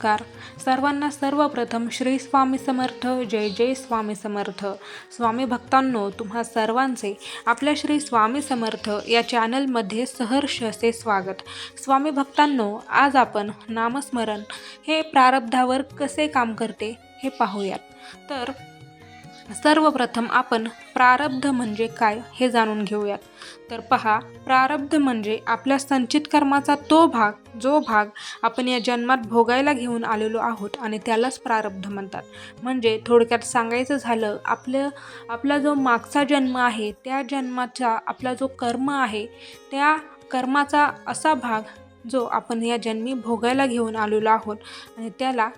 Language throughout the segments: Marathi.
नमस्कार. सर्वांना सर्वप्रथम श्री स्वामी समर्थ जय जय स्वामी समर्थ. स्वामी भक्तांनो तुम्हा सर्वांचे आपल्या श्री स्वामी समर्थ या चॅनलमध्ये सहर्ष असे स्वागत. स्वामी भक्तांनो आज आपण नामस्मरण हे प्रारब्धावर कसे काम करते हे पाहूयात. तर सर्वप्रथम आपण प्रारब्ध म्हणजे काय हे जाणून घेऊयात. तर पहा प्रारब्ध म्हणजे आपल्या संचित कर्माचा तो भाग जो भाग आपण या जन्मात भोगायला घेऊन आलेलो आहोत आणि त्यालाच प्रारब्ध म्हणतात. म्हणजे थोडक्यात सांगायचं झालं आपलं आपला जो मागचा जन्म आहे त्या जन्माचा आपला जो कर्म आहे त्या कर्माचा असा भाग जो आपण या जन्मी भोगायला घेऊन आलेलो आहोत आणि त्याला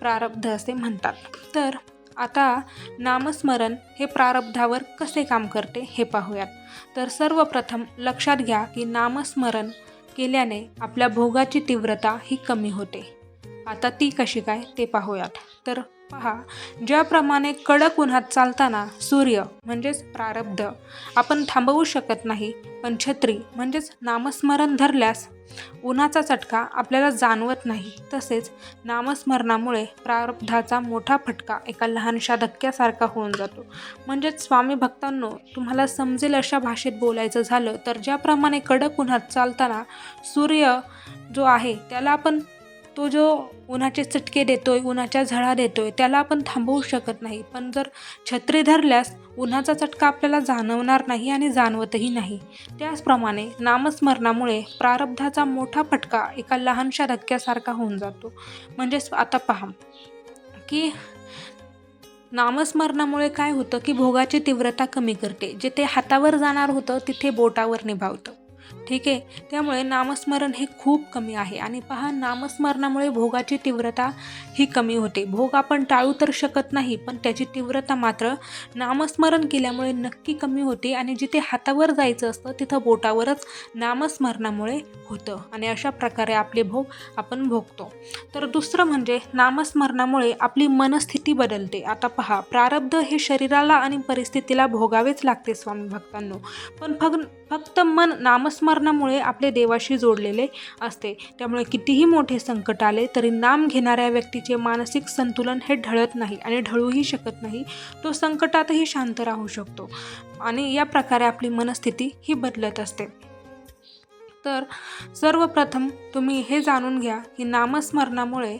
प्रारब्ध असे म्हणतात. तर आता नामस्मरण हे प्रारब्धावर कसे काम करते हे पाहूयात. तर सर्वप्रथम लक्षात घ्या की नामस्मरण केल्याने आपल्या भोगाची तीव्रता ही कमी होते. आता ती कशी काय ते पाहूयात. तर पहा ज्याप्रमाणे कडक उन्हात चालताना सूर्य म्हणजेच प्रारब्ध आपण थांबवू शकत नाही पण छत्री म्हणजेच नामस्मरण धरल्यास उन्हाचा चटका आपल्याला जाणवत नाही. तसेच नामस्मरणामुळे प्रारब्धाचा मोठा फटका एका लहानशा धक्क्यासारखा होऊन जातो. म्हणजेच स्वामी भक्तांनो तुम्हाला समजेल अशा भाषेत बोलायचं झालं तर ज्याप्रमाणे कडक उन्हात चालताना सूर्य जो आहे त्याला आपण तो जो उन्हाचे चटके देतोय उन्हाच्या झळा देतोय त्याला आपण थांबवू शकत नाही. पण जर छत्री धरल्यास उन्हाचा चटका आपल्याला जाणवणार नाही आणि जाणवतही नाही. त्याचप्रमाणे नामस्मरणामुळे प्रारब्धाचा मोठा फटका एका लहानशा धक्क्यासारखा होऊन जातो. म्हणजेच आता पहा की नामस्मरणामुळे काय होतं की भोगाची तीव्रता कमी करते. जिथे हातावर जाणार होतं तिथे बोटावर निभावतं. ठीक आहे. त्यामुळे नामस्मरण हे खूप कमी आहे. आणि पहा नामस्मरणामुळे भोगाची तीव्रता ही कमी होते. भोग आपण टाळू तर शकत नाही पण त्याची तीव्रता मात्र नामस्मरण केल्यामुळे नक्की कमी होते आणि जिथे हातावर जायचं असतं तिथं बोटावरच नामस्मरणामुळे होतं. आणि अशा प्रकारे आपले भोग आपण भोगतो. तर दुसरं म्हणजे नामस्मरणामुळे आपली मनस्थिती बदलते. आता पहा प्रारब्ध हे शरीराला आणि परिस्थितीला भोगावेच लागते स्वामी भक्तांनो. पण फग फक्त मन नामस्मरण नामस्मरणामुळे आपले देवाशी जोडलेले असते. त्यामुळे कितीही मोठे संकट आले तरी नाम घेणाऱ्या व्यक्तीचे मानसिक संतुलन हे ढळत नाही आणि ढळूही शकत नाही. तो संकटातही शांत राहू शकतो आणि या प्रकारे आपली मनस्थिती ही बदलत असते. तर सर्वप्रथम तुम्ही हे जाणून घ्या की नामस्मरणामुळे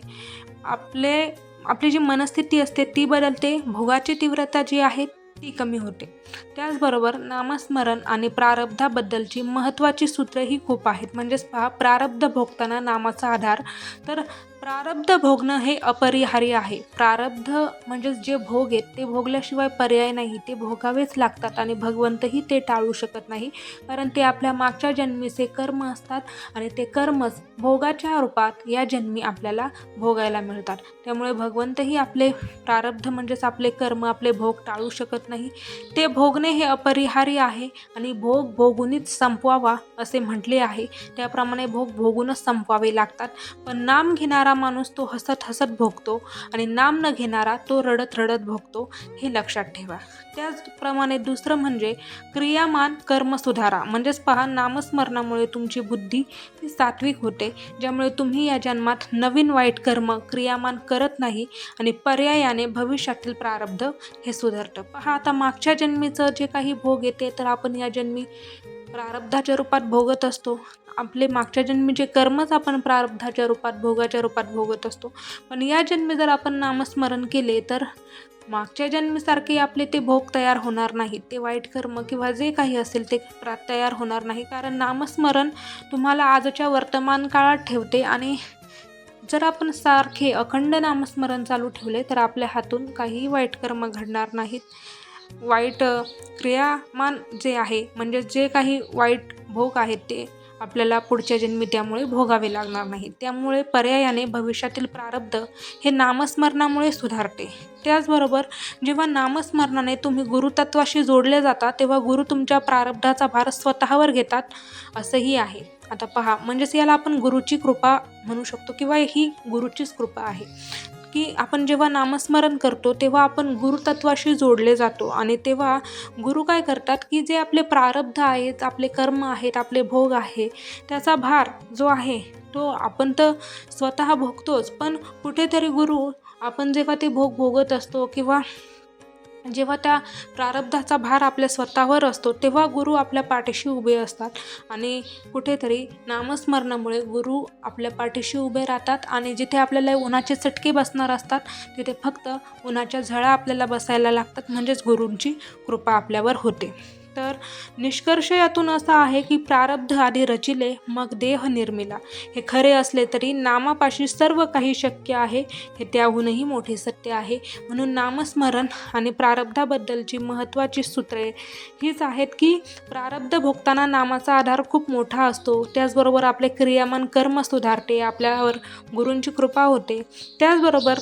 आपले आपली जी मनस्थिती असते ती बदलते. भोगाची तीव्रता जी आहे ती कमी होते. त्याचबरोबर नामस्मरण आणि प्रारब्धाबद्दलची महत्त्वाची सूत्र ही खूप आहेत. म्हणजेच पहा प्रारब्ध भोगताना नामाचा आधार. तर प्रारब्ध भोगणं हे अपरिहार्य आहे. प्रारब्ध म्हणजेच जे भोग आहेत ते भोगल्याशिवाय पर्याय नाही. ते भोगावेच लागतात आणि भगवंतही ते टाळू शकत नाही. कारण ते आपल्या मागच्या जन्मीचे कर्म असतात आणि ते कर्मच भोगाच्या रूपात या जन्मी आपल्याला भोगायला मिळतात. त्यामुळे भगवंतही आपले प्रारब्ध म्हणजेच आपले कर्म आपले भोग टाळू शकत नाही. ते भोगणे हे अपरिहार्य आहे आणि भोग भोगूनच संपवावा असे म्हटले आहे. त्याप्रमाणे भोग भोगूनच संपवावे लागतात. पण नाम घेणारा माणूस तो हसत हसत भोगतो आणि नाम न घेणारा तो रडत रडत भोगतो हे लक्षात ठेवा. त्याचप्रमाणे दुसरं म्हणजे क्रियामान कर्म सुधारा. म्हणजेच पहा नामस्मरणामुळे तुमची बुद्धी ही सात्विक होते. ज्यामुळे तुम्ही या जन्मात नवीन वाईट कर्म क्रियामान करत नाही आणि पर्यायाने भविष्यातील प्रारब्ध हे सुधारतं. पहा आता मागच्या जन्मीचं जे काही भोग येते तर आपण या जन्मी प्रारब्धाच्या रूपात भोगत असतो. आपले मागच्या जन्मी जे कर्मच आपण प्रारब्धाच्या रूपात भोगाच्या रूपात भोगत असतो. पण या जन्मी जर आपण नामस्मरण केले तर मागच्या जन्मीसारखे आपले ते भोग तयार होणार नाहीत. ते वाईट कर्म किंवा जे काही असेल ते प्रा तयार होणार नाही. कारण नामस्मरण तुम्हाला आजच्या वर्तमान काळात ठेवते आणि जर आपण सारखे अखंड नामस्मरण चालू ठेवले तर आपल्या हातून काहीही वाईट कर्म घडणार नाहीत. वाईट क्रियामान जे आहे म्हणजे जे काही वाईट भोग आहेत ते आपल्याला पुढच्या जन्मी त्यामुळे भोगावे लागणार नाही. त्यामुळे पर्यायाने भविष्यातील प्रारब्ध हे नामस्मरणामुळे सुधारते. त्याचबरोबर जेव्हा नामस्मरणाने तुम्ही गुरुतत्वाशी जोडले जाता तेव्हा गुरु तुमच्या प्रारब्धाचा भार स्वतःवर घेतात असंही आहे. आता पहा म्हणजेच याला आपण गुरुची कृपा म्हणू शकतो किंवा ही गुरुचीच कृपा आहे. की आपण जेव्हा नामस्मरण करतो तेव्हा आपण गुरुतत्वाशी जोडले जातो. आणि तेव्हा गुरु काय करतात की जे आपले प्रारब्ध आहेत आपले कर्म आहेत आपले भोग आहे त्याचा भार जो आहे तो आपण तर स्वतः भोगतोच. पण कुठेतरी गुरु आपण जेव्हा ते भोग भोगत असतो किंवा जेव्हा त्या प्रारब्धाचा भार आपल्या स्वतःवर असतो तेव्हा गुरु आपल्या पाठीशी उभे असतात आणि कुठेतरी नामस्मरणामुळे गुरु आपल्या पाठीशी उभे राहतात आणि जिथे आपल्याला उन्हाचे चटके बसणार असतात तिथे फक्त उन्हाच्या झळा आपल्याला बसायला लागतात म्हणजेच गुरूंची कृपा आपल्यावर होते. तर निष्कर्ष यातून असा आहे की प्रारब्ध आधी रचिले मग देह निर्मिला. हे खरे असले तरी नामापाशी सर्व काही शक्य आहे हे त्याहूनही मोठे सत्य आहे. म्हणून नामस्मरण आणि प्रारब्धाबद्दलची महत्त्वाची सूत्रे हीच आहेत की प्रारब्ध भोगताना नामाचा आधार खूप मोठा असतो. त्याचबरोबर आपले क्रियामान कर्म सुधारते आपल्यावर गुरूंची कृपा होते. त्याचबरोबर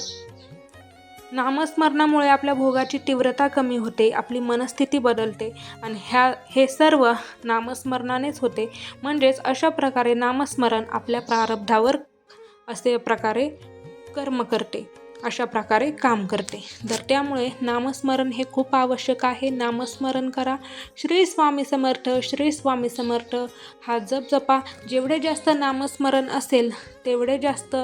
नामस्मरणामुळे आपल्या भोगाची तीव्रता कमी होते आपली मनस्थिती बदलते आणि ह्या हे सर्व नामस्मरणानेच होते. म्हणजेच अशा प्रकारे नामस्मरण आपल्या प्रारब्धावर असे प्रकारे कर्म करते. अशा प्रकारे काम करते. तर त्यामुळे नामस्मरण हे खूप आवश्यक आहे. नामस्मरण करा. श्री स्वामी समर्थ श्री स्वामी समर्थ. हा जप जपा. जेवढे जास्त नामस्मरण असेल तेवढे जास्त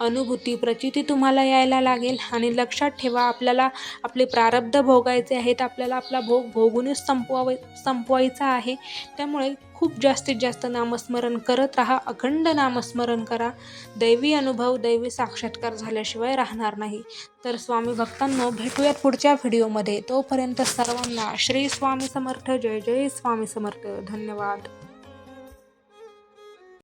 अनुभूती प्रचिती तुम्हाला यायला लागेल. आणि लक्षात ठेवा आपल्याला आपले प्रारब्ध भोगायचे आहेत. आपल्याला आपला भोग भोगूनच संपवावे संपवायचा आहे. त्यामुळे खूप जास्तीत जास्त नामस्मरण करत राहा अखंड नामस्मरण करा. दैवी अनुभव दैवी साक्षात्कार झाल्याशिवाय राहणार नाही. तर स्वामी भक्तांनो भेटूयात पुढच्या व्हिडिओमध्ये. तोपर्यंत सर्वांना श्री स्वामी समर्थ जय जय स्वामी समर्थ. धन्यवाद.